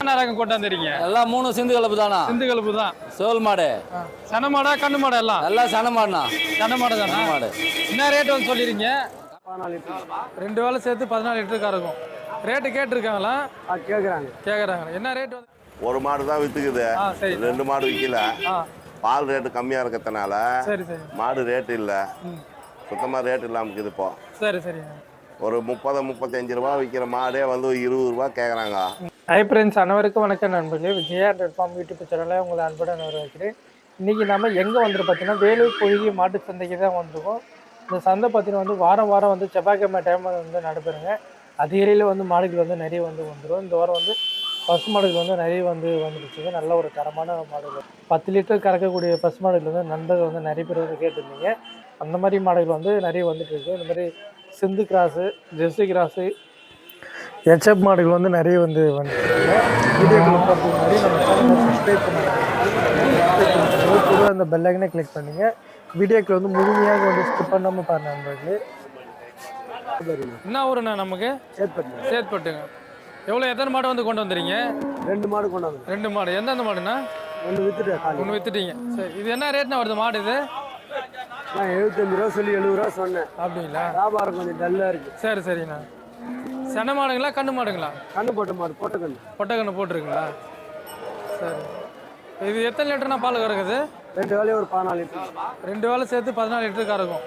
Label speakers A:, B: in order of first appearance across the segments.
A: என்ன ரகம் கொண்டாந்துறீங்க
B: எல்லாம் மூணு சிந்து கலப்பு தானா
A: சிந்து கலப்பு தான்
B: சோல் மாடு.
A: சன மாடா கண்ணு மாடா எல்லாம்?
B: எல்லாம் சன மாடுண்ணா.
A: சன மாடு தானே
B: மாடு.
A: என்ன ரேட் வந்து சொல்லிடுங்க ரெண்டு வேலை சேர்த்து பதினாலு லிட்டருக்கா இருக்கும். ரேட்டு கேட்டிருக்காங்களா?
C: கேட்குறாங்க
A: கேட்குறாங்க என்ன ரேட் வந்து?
D: ஒரு மாடு தான் வித்துக்குது.
A: சரி.
D: ரெண்டு மாடு விற்கல பால் ரேட்டு கம்மியாக இருக்கிறதுனால
A: சரி சரி.
D: மாடு ரேட்டு இல்லை. சுத்தமாக ரேட் இல்லாமல் இருக்குது இப்போ.
A: சரி சரிங்க
D: ஒரு முப்பது முப்பத்தஞ்சு ரூபா விற்கிற மாடே வந்து இருபது ரூபா கேட்குறாங்க
A: ஹை ஃப்ரெண்ட்ஸ் அனைவருக்கும் வணக்கம் நண்பர்களே. விஜயா ஹண்ட்ரட் ஃபார்ம் யூடியூப் சேனலில் உங்களை அன்புடன் வரவேற்கிறேன். இன்றைக்கி நம்ம எங்கே வந்துட்டு பார்த்தீங்கன்னா வேலூர் பொழுகி மாட்டு சந்தைக்கு தான் வந்திருக்கோம். இந்த சந்தை பார்த்தீங்கன்னா வந்து வாரம் வாரம் வந்து செவ்வாய்க்கிழமை டைம் வந்து நடைபெறுங்க. அதிகாலையில் வந்து மாடுகள் வந்து நிறைய வந்து வந்துடும் இந்த வாரம் வந்து பசு மாடுகள் வந்து நிறைய வந்து வந்துருச்சுங்க நல்ல ஒரு தரமான மாடுகள். பத்து லிட்டர் கறக்கக்கூடிய பசு மாடுகள் வந்து நண்பர்கள் வந்து நிறைய பேர் வந்து கேட்டிருந்தீங்க. அந்த மாதிரி மாடுகள் வந்து நிறைய வந்துட்டு இருக்குது இந்த மாதிரி Sindhu cross Jersey cross HF மாடுகள் வந்து நிறைய வந்து வீடியோக்குள்ள போகிறதுக்கு முன்னாடி நம்ம சப்ஸ்கிரைப் கூட அந்த பெல்லைக்கனே கிளிக் பண்ணுங்க. வீடியோக்கு வந்து முழுமையாக வந்து ஸ்கிப் பண்ணாமல் பாருங்க நண்பர்களே. என்ன ஊருண்ணா நமக்கு?
C: சேத்பட்டு.
A: சேத்பட்டுங்க. எவ்வளோ எத்தனை மாடு வந்து கொண்டு வந்துறீங்க
C: ரெண்டு மாடு கொண்டாந்து
A: ரெண்டு மாடு. எந்தெந்த மாடுண்ணா?
C: ஒன்று வித்துட்டு
A: ஒன்று வித்துட்டீங்க. சரி இது என்ன ரேட்னா வருது மாடு இது?
C: நான் எழுபத்தஞ்சு ரூபா சொல்லி எழுபது ரூபா சொன்னேன்.
A: அப்படிங்களா?
C: வியாபாரம் கொஞ்சம் டல்லாக இருக்கு.
A: சரி சரிண்ணா. சென மாடுங்களா கண்ணு மாடுங்களா?
C: கண்ணு போட்ட மாடு போட்ட கண்ணு.
A: பொட்டக்கண்ணு போட்டிருக்குங்களா? சரி. இது எத்தனை லிட்டர்னா பால் கறக்குது?
C: ரெண்டு வேலையும் ஒரு பதினாலு லிட்டர்.
A: ரெண்டு வேலை சேர்த்து பதினாலு லிட்டர் கறக்கும்.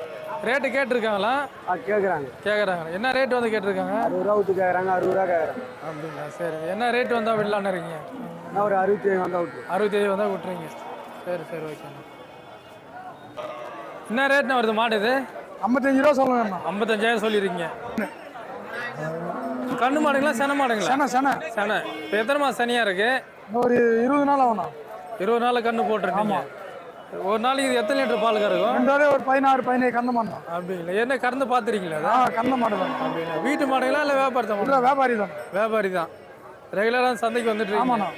A: ரேட்டு கேட்டிருக்காங்களா?
C: ஆ கேட்குறாங்க
A: கேட்குறாங்க என்ன ரேட் வந்து கேட்டிருக்காங்க?
C: அறுபது ரூபா ஊற்று கேட்குறாங்க அறுபது ரூபா கேட்குறாங்க
A: அப்படிங்களா சரி. என்ன ரேட் வந்தால் விடலான்னு இருக்கீங்க?
C: நான் ஒரு அறுபத்தி ஏழு வந்தால் விட்டு.
A: அறுபத்தேழு வந்தால் விட்டுறீங்க. சரி சரி ஓகேண்ணா என்ன ரேட்னா வருது மாடு இது?
C: ஐம்பத்தஞ்சு ரூபா சொல்லுங்கண்ணா
A: ஐம்பத்தஞ்சாயிரம் சொல்லியிருக்கீங்க. கண்ணு மாடுங்களா சென மாடுங்களா?
C: சென சென.
A: சென. இப்போ எத்தனை மாதம் சனியாக இருக்கு?
C: ஒரு இருபது நாள் ஆகணும்
A: இருபது நாள் கண்ணு போட்டுருக்கீங்க. ஒரு நாளைக்கு இது எத்தனை லிட்டர் பால் கறக்கும்?
C: ரெண்டு வேலையும் ஒரு பதினாறு பதினேழு கண்ண மாடு தான்
A: அப்படிங்களா. என்ன கறந்து பார்த்துருக்கீங்களா
C: கண்ண மாடு தான்
A: அப்படிங்களா. வீட்டு மாடுங்களா இல்லை வியாபாரத்தை மாடு
C: வியாபாரி தான்
A: வியாபாரி தான் ரெகுலராக சந்தைக்கு வந்துட்டு இருக்கீங்க?
C: ஆமாண்ணா.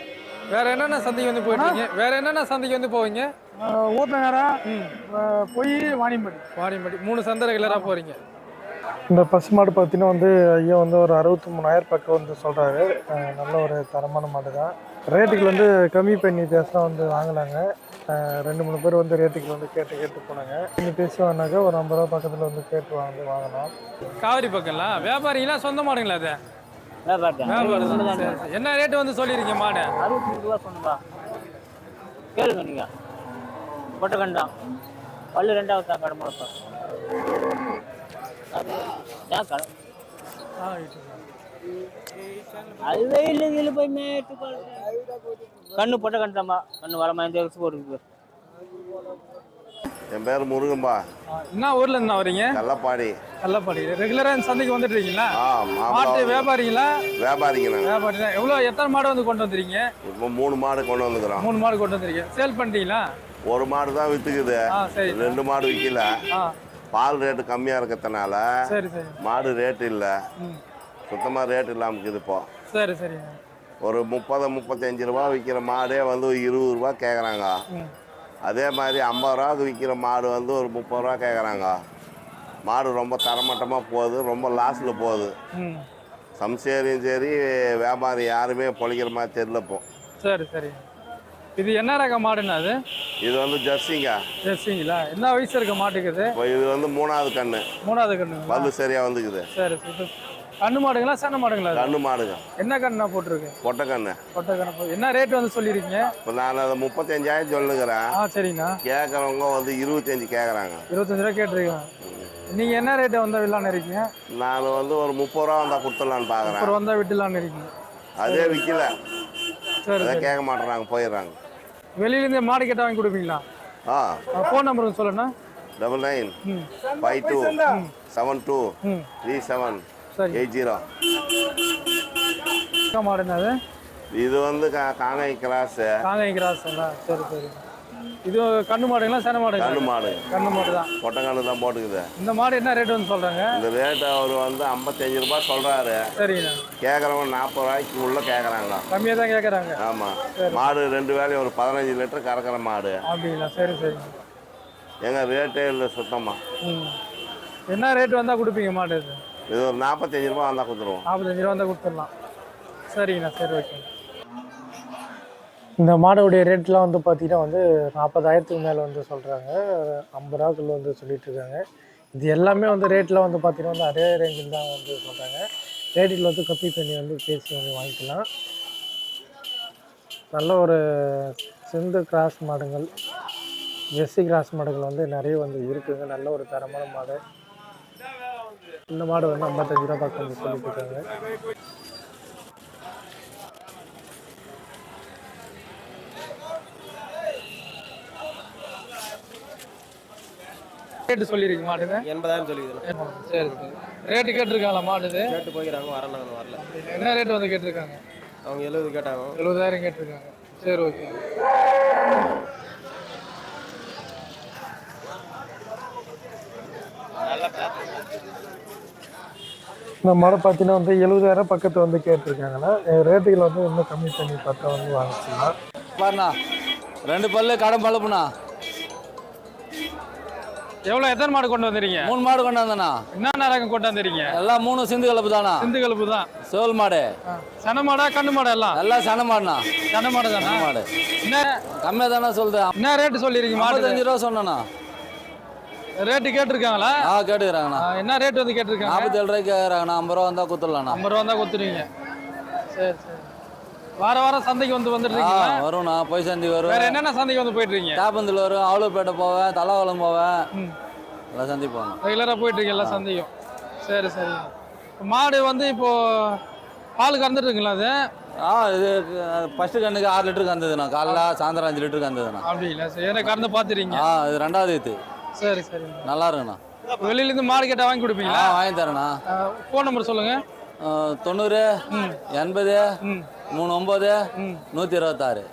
A: வேற என்னென்ன சந்தைக்கு வந்து போயிட்டு இருக்கீங்க? வேற என்னென்ன சந்தைக்கு வந்து போவீங்க?
C: ஊத்தங்கரை போய் வாணியம்படி.
A: வாணியம்படி. மூணு சந்தை ரெகுலராக போறீங்க.
E: இந்த பசு மாடு பார்த்தீங்கன்னா வந்து ஐயா வந்து ஒரு அறுபத்தி மூணாயிரம் பக்கம் வந்து சொல்கிறாரு நல்ல ஒரு தரமான மாடு தான் ரேட்டுக்கு வந்து கம்மி பண்ணி பேசினா வந்து வாங்கலாங்க அஹ் ரெண்டு மூணு பேர் வந்து ரேட்டுக்கு வந்து கேட்டு கேட்டு போனாங்க. நீங்கள் பேசுவாங்கனாக்கா ஒரு ஐம்பது ரூபா பக்கத்தில் வந்து கேட்டு வாங்க வாங்கலாம்.
A: காவிரி பக்கம்ல? வியாபாரிங்களா? சொந்த மாடுங்களா அது. என்ன ரேட்டு வந்து சொல்லியிருக்கீங்க மாடு?
F: அறுபத்தஞ்சு ரூபா சொன்னப்பா கேளுங்க நீங்கள் பொட்டக்கண்டா. பல்லு ரெண்டாவது தான் கடை முளைப்பா ஏன் கடை அதுவே இல்லை இதில் போய் மேட்டு பாரு. கண்ணு பொட்ட கண்டாமா கண்ணு வரமா இந்த வருஷம் போட்டுருக்கு
D: என் பேர் முருகன்பா.
A: என்ன ஊர்ல இருந்து வரீங்க?
D: கள்ளப்பாடி.
A: கள்ளப்பாடி. ரெகுலராக இந்த சந்தைக்கு வந்துட்டு இருக்கீங்களா
D: ஆ
A: மாட்டு வியாபாரிங்களா?
D: வியாபாரிங்க நாங்கள்
A: வியாபாரி தான். எவ்வளோ எத்தனை மாடு வந்து கொண்டு வந்துறீங்க
D: இப்போ மூணு மாடு கொண்டு வந்துக்கிறோம்.
A: மூணு மாடு கொண்டு வந்துருக்கீங்க. சேல் பண்ணிட்டீங்களா?
D: ஒரு மாடு தான் வித்துக்குது.
A: ஆ சரி.
D: ரெண்டு மாடு விற்கல
A: ஆ.
D: பால் ரேட்டு கம்மியாக இருக்கிறதுனால
A: சரி சரி.
D: மாடு ரேட்டு இல்லை. சுத்தமாக ரேட் இல்லாமல் இருக்குது இப்போ.
A: சரி சரிங்க
D: ஒரு முப்பது முப்பத்தஞ்சு ரூபா விற்கிற மாடே வந்து ஒரு இருபது ரூபா கேட்குறாங்க அதே மாதிரி ஐம்பது ரூபாவுக்கு விற்கிற மாடு வந்து ஒரு முப்பது ரூபா கேட்குறாங்க மாடு ரொம்ப தரமட்டமாக போகுது ரொம்ப லாஸில் போகுது. சம்சேரியும் சரி வியாபாரி யாருமே பொழைக்கிற மாதிரி தெரியல இப்போ.
A: சரி சரி. இது என்ன ரக மாடுண்ணா அது?
D: இது வந்து ஜெர்சிங்க.
A: ஜெர்சிங்களா? என்ன வயசு இருக்க மாட்டுக்கு இது
D: வந்து மூணாவது கண்ணு.
A: மூணாவது கண்ணுங்களா
D: பல்லு சரியாக வந்துக்குது.
A: சரி கண்ணு மாடுங்களா சன மாடுங்களா?
D: கண்ணு மாடுங்க.
A: என்ன கண்ணா போட்டிருக்கு?
D: பொட்டை கண்ணு.
A: கொட்டை கண்ணு என்ன ரேட் வந்து சொல்லியிருக்கீங்க
D: இப்போ நான் அதை முப்பத்தஞ்சாயிரம் சொல்லுகிறேன்.
A: ஆ சரிங்கண்ணா.
D: கேட்குறவங்க வந்து இருபத்தஞ்சி கேட்குறாங்க.
A: இருபத்தஞ்சு ரூபா கேட்டிருக்கீங்க. நீங்கள் என்ன ரேட்டு வந்தால் விடலான்னு இருக்கீங்க?
D: நான் வந்து ஒரு முப்பது ரூபா வந்தால் கொடுத்துடலான்னு பார்க்குறேன்
A: அப்புறம் வந்தால் விட்டுலான்னு இருக்கீங்க.
D: அதே விற்கல
A: சரி.
D: கேட்க மாட்டேறாங்க போயிடுறாங்க.
A: வெளியிலேருந்து மாடு கேட்ட வாங்கி கொடுப்பீங்களா?
D: ஆ.
A: ஃபோன் நம்பர் சொல்லண்ணா.
D: டபுள் நைன்
A: ம்.
D: Five two seven two three seven
A: சரி.
D: எயிட் ஜீரோ
A: மாடுண்ணா அது
D: இது வந்து கா காங்கை கிராஸு.
A: காங்கை கிராஸுங்களா? சரி சரி. இது கண்ணு மாடுங்களா சன
D: கண்ணு
A: மாடுங்களா
D: மாடு.
A: கண்ணு மாடு தான்
D: பொட்டக்கண்ணு தான் போட்டுக்குது.
A: இந்த மாடு என்ன ரேட் வந்து சொல்கிறாங்க
D: இந்த ரேட் அவர் வந்து ஐம்பத்தஞ்சு ரூபாய் சொல்கிறாரு
A: சரிங்கண்ணா
D: கேட்குறவங்க நாற்பது ரூபாய்க்கு உள்ளே கேட்குறாங்க
A: கம்மியாக தான் கேட்குறாங்க
D: ஆமாம் மாடு ரெண்டு வேலையும் ஒரு பதினஞ்சு லிட்டர் கறக்கிற மாடு.
A: அப்படிங்களா? சரி சரி.
D: எங்க ரேட்டே இல்லை சுத்தமாக
A: என்ன ரேட் வந்தால் கொடுப்பீங்க மாடு இது?
D: இது ஒரு நாற்பத்தஞ்சு ரூபா வந்தால் கொடுத்துருவோம்.
A: நாற்பத்தஞ்சு ரூபா வந்தால் கொடுத்துடலாம். சரிங்கண்ணா சரி ஓகே.
E: இந்த மாடோடைய ரேட்லாம் வந்து பார்த்தீங்கன்னா வந்து நாற்பதாயிரத்துக்கு மேலே வந்து சொல்கிறாங்க ஐம்பது ரூபாக்குள்ள வந்து சொல்லிட்டு இருக்காங்க. இது எல்லாமே வந்து ரேட்டில் வந்து பார்த்தீங்கன்னா வந்து அதே ரேஞ்சில் தான் வந்து சொல்கிறாங்க ரேட்டில் வந்து கம்மி பண்ணி வந்து பேசி வந்து வாங்கிக்கலாம். நல்ல ஒரு சிந்து கிராஸ் மாடுகள் ஜெர்சி கிராஸ் மாடுகள் வந்து நிறைய வந்து இருக்குதுங்க நல்ல ஒரு தரமான மாடு. இந்த மாடு வந்து ஐம்பத்தஞ்சு ரூபா பக்கம் வந்து சொல்லிட்டு இருக்காங்க.
A: ரேட்டு சொல்லியிருக்கு மாடுங்க
G: எண்பதாயிரம் சொல்லிக்கிறேன்
A: சரி சரி. ரேட்டு கேட்டிருக்காங்களா மாடுது
G: கேட்டு போய்க்கிறாங்க வரல நான் வரல.
A: என்ன ரேட் வந்து கேட்டிருக்காங்க?
G: அவங்க எழுபது கேட்டாங்க.
A: எழுபதாயிரம் கேட்டிருக்காங்க. சரி ஓகே
E: இந்த மாடை பார்த்தீங்கன்னா வந்து எழுபதாயிரம் பக்கத்து வந்து கேட்டிருக்காங்கன்னா ரேட்டுகள் வந்து இன்னும் கம்மி பண்ணி பார்த்தா வந்து வாங்கிக்கலாம்.
B: பாருண்ணா ரெண்டு பல்லு கடன் பழுப்புண்ணா
A: எவ்வளோ எத்தனை மாடு கொண்டு வந்துறீங்க
B: மூணு மாடு கொண்டாந்தண்ணா
A: என்னென்ன ரகம் கொண்டு வந்துறீங்க
B: எல்லாம் மூணு சிந்து கலப்பு தானா
A: சிந்து கலப்பு தான்
B: சோல் மாடு
A: சன மாடா கண்ணு மாடா எல்லாம்?
B: எல்லாம் சன மாடுண்ணா.
A: சன மாடு தானே?
B: மாடு.
A: என்ன?
B: கம்மியாக தானே சொல்லுது
A: என்ன ரேட்டு சொல்லியிருக்கீங்க மாடு
B: ஐம்பத்தஞ்சு ரூபா சொன்னேண்ணா.
A: ரேட்டு கேட்டிருக்காங்களா?
B: ஆ கேட்டுக்கிறாங்கண்ணா.
A: என்ன ரேட் வந்து கேட்டிருக்காங்க?
B: நாற்பத்தேழு ரூபாய்க்கு கேட்குறாங்கண்ணா ஐம்பது ரூபா வந்தால் கொடுத்துடலாண்ணா
A: ஐம்பது ரூபா தான் கொடுத்துருவீங்க சரி சரி. வார வாரம் சந்தைக்கு வந்து
B: ஆ
A: வந்துடுறீங்களா
B: வரும்ண்ணா. பொய் சந்தி
A: வேற
B: வரும்
A: என்னென்ன சந்தைக்கு வந்து போயிட்டு இருக்கீங்க
B: தாப்பந்தில் வரும் ஆவலூர்பேட்டை போவேன் தலவாளம் போவேன். எல்லாம் சந்தி போகணும்
A: ரெகுலராக போயிட்டு இருக்கீங்க எல்லா சந்தைக்கும். சரி சரி. மாடு வந்து இப்போ பால் கறந்துட்டுருங்களா அது?
B: ஆ இது ஃபஸ்ட்டு கண்ணுக்கு ஆறு லிட்டருக்கு வந்ததுண்ணா காலைல சாயந்தரம் அஞ்சு லிட்டருக்கு வந்ததுண்ணா
A: அப்படிங்களா? சரி ஏன்னா கறந்து பார்த்துறீங்க
B: ஆ இது ரெண்டாவது இது.
A: சரி சரி.
B: நல்லா இருக்குண்ணா.
A: வெளியிலேருந்து மாடு கேட்டால் வாங்கி கொடுப்பீங்களா?
B: வாங்கி தரேண்ணா.
A: ஃபோன் நம்பர் சொல்லுங்கள்
B: தொண்ணூறு எண்பது மூணு ஒம்பது நூற்றி இருபத்தாறு.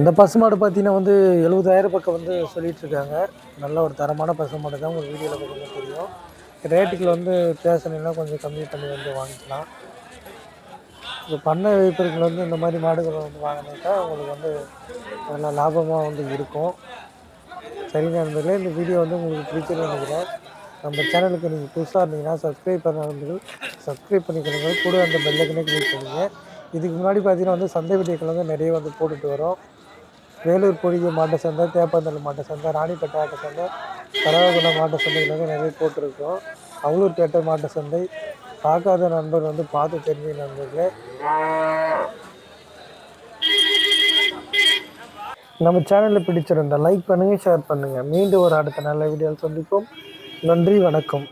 E: இந்த பசுமாடு பார்த்தீங்கன்னா வந்து எழுபதாயிரம் பக்கம் வந்து சொல்லிட்டு இருக்காங்க நல்ல ஒரு தரமான பசுமாடு தான் உங்களுக்கு வீடியோவில் பார்த்தீங்கன்னா தெரியும். ரேட்டுகள் வந்து பேசணுன்னா கொஞ்சம் கம்மி பண்ணி வந்து வாங்கிக்கலாம். இந்த பண்ணை வைப்பர்கள் வந்து இந்த மாதிரி மாடுகளை வந்து வாங்கினாக்கா உங்களுக்கு வந்து நல்ல லாபமாக வந்து இருக்கும். சரி நண்பர்களே இந்த வீடியோ வந்து உங்களுக்கு பிடிச்சிருந்து நினைக்கிறேன். நம்ம சேனலுக்கு நீங்கள் புதுசாக இருந்தீங்கன்னா சப்ஸ்கிரைப் பண்ணவர்கள் சப்ஸ்கிரைப் பண்ணிக்கிறவங்க கூட அந்த பெல்லைக்கனே கிளிக் பண்ணுங்க. இதுக்கு முன்னாடி பார்த்தீங்கன்னா வந்து சந்தை வீடியோக்கள் வந்து நிறைய வந்து போட்டுட்டு வரோம். வேலூர் பொழிகை மாட்ட சந்தை தேப்பாந்தல் மாட்ட சந்தை ராணிப்பேட்டை மாட்டு சந்தை கரவாகுளம் மாட்ட சந்தைகள் வந்து நிறைய போட்டிருக்கோம். அவலூர்பேட்டை மாட்ட சந்தை. பார்க்காத நண்பர் வந்து பார்த்து தெரிஞ்ச நண்பர்களே. நம்ம சேனலில் பிடிச்சிருந்தால் லைக் பண்ணுங்கள் ஷேர் பண்ணுங்கள் மீண்டும் ஒரு அடுத்த நல்ல வீடியோவில் சந்திப்போம். நன்றி வணக்கம்.